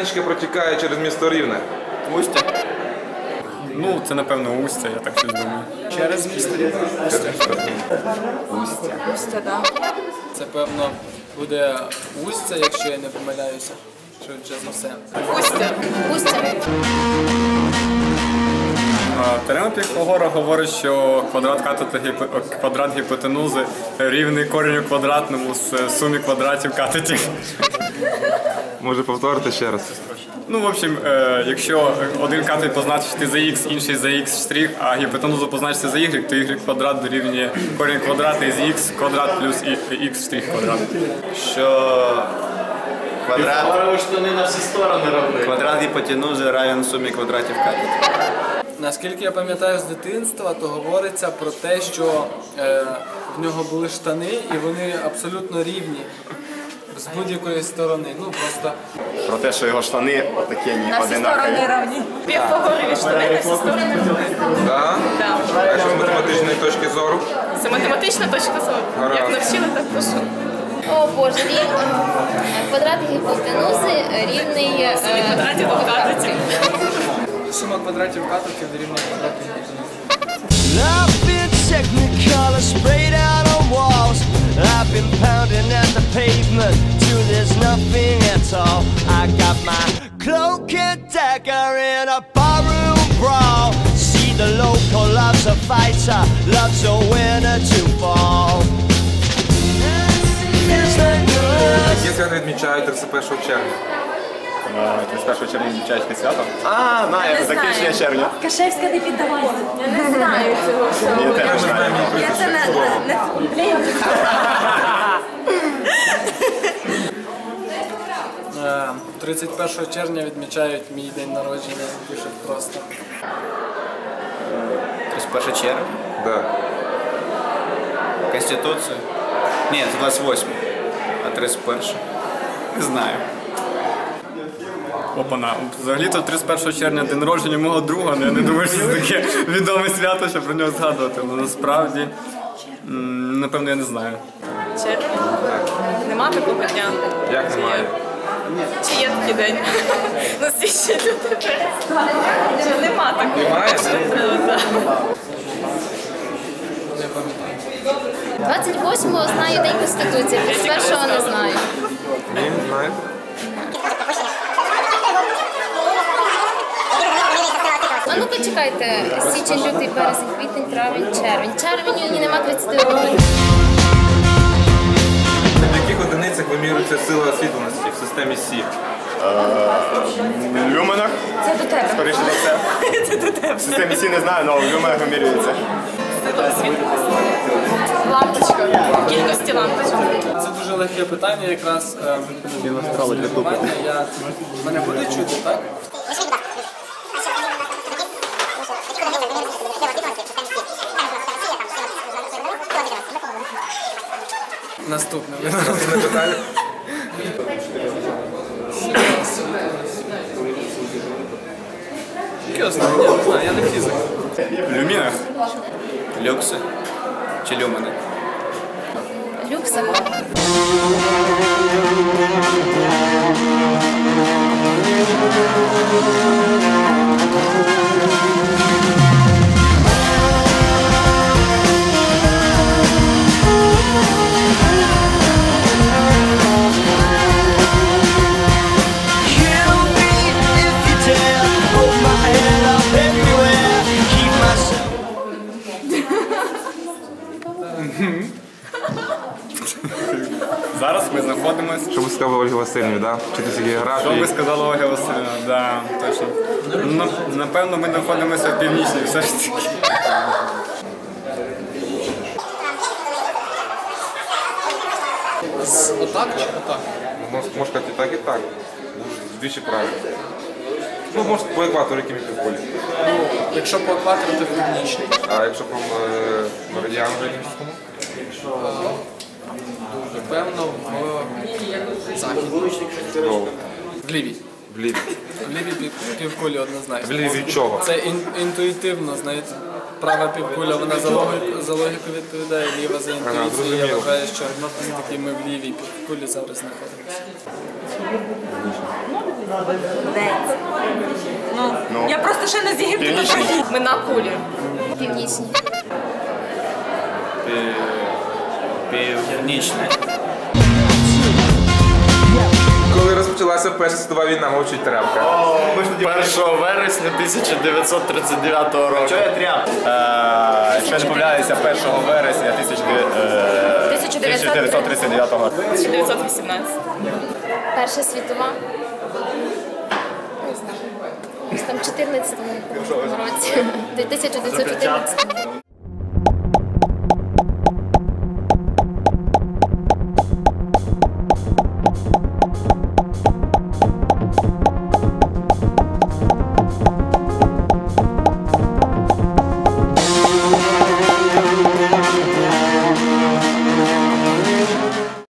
річка протікає через місто Рівне? Устя. Ну, це напевно Устя, я так щось думаю. Через місто Рівне. Устя, да. Це певно буде Устя, якщо я не помиляюся. Швидше за все. Устя. Устя. А, Теорема говорить, що квадрат катета гіпо- квадрат гіпотенузи рівний кореню квадратному з сумі квадратів катетів. Може повторити ще раз? Ну, в общем, е, якщо один катет позначити за х, інший за х штрих, а гіпотенузу позначити за y, то y квадрат дорівнює корінь квадратний з х квадрат плюс х штрих квадрат. що квадрат, Говоримо, що вони на всі сторони робили. квадрат гіпотенузи равен сумі квадратів катетів. Наскільки я пам'ятаю з дитинства, то говориться про те, що е, в нього були штани і вони абсолютно рівні з будь-якої сторони. Ну просто Про те, що його штани отакені На всі сторони равні. Півпогорові штани на всі сторони. Да? Да. А що з математичної точки зору? Це математична точка зору. Гаразд. Як навчили, так пишу. О Боже, рів... квадрат гіпотенузи рівний е, Квадратів до квадратів. сума квадратів катетів дорівнює квадрату гіпотенузи. I've been technicolor sprayed out on walls. I've been pounding at the pavement till there's nothing at all. I got my cloak and dagger in a barroom brawl. See the local loves a fighter, loves a winner to fall. Feels like the Яке свято відмічають 31 червня? 31 червня відмічається свято. А, знаю, закінчення червня. Кашевська не піддавайся. Я не знаю цього всього. Я теж Ми знаю. знаємо її Я це прізвище. не... не... Блін. Е, 31 червня відмічають мій день народження, пишуть просто. 31 червня. Да. Конституцію. Ні, це 28. А 31. Не знаю. Опана. Взагалі-то 31 червня день народження мого друга, але я не думаю, що це таке відоме свято, щоб про нього згадувати. Ну насправді, м, напевно, я не знаю. Червня? Нема такого дня? Як немає? Чи є такий день? Ну, всі ще люди. Чи Нема такого. Немає? Да. 28-го знаю День Конституції, 31-го не знаю. Ні, не знаєте? А ну-ка чекайте, січень, лютий, березень, квітень, травень, червень. Червень ні, нема 30 років. В яких одиницях вимірюється сила освітленості в системі Сі? В люменах, Це до тебе. скоріше за все. Це до тебе. В системі Сі не знаю, але в люменах вимірюється. Лампочка. Кількості лампочок. Це дуже легке питання, якраз е, спілкування. Я мене буде чути, так? Наступне. Наступне питання. Яке останнє? Я не знаю, я не фізик. В люмінах. Люкси. Чи люмени? Люкса. Kill Зараз ми знаходимося. Що ви сказали Ольгі Васильівні, да? Вчитися Що географії. би сказала Ольга Васильівна? Да, точно. Ну, напевно, ми знаходимося в північній все ж таки. Отак чи отак? Можна можна сказати і так, і так. Двічі правильно. Ну, може, по екватору, яким півколі. Якщо по екватору, то північний. А якщо по е, меридіану Ленінському? Напевно, в західній. В лівій. В ліві. В лівій півкулі однозначно. В ліві від чого? Це ін- інтуїтивно, знаєте. права півкуля вона за логіку, за логіку відповідає, ліва за інтуїцію. Я вважаю, що все-таки ми в лівій півкулі зараз знаходимося. Ну, я просто ще не з Єгипту. Ми на кулі. Північні. Північне. Коли розпочалася Перша світова війна, мовчить тряпка. 1 вересня 1939 року. Чого я тряпка? Е, Якщо я не помиляюся, 1 вересня 1939 року. 1918. Перша світова. Не знаю. Ось там 14 році. 1914.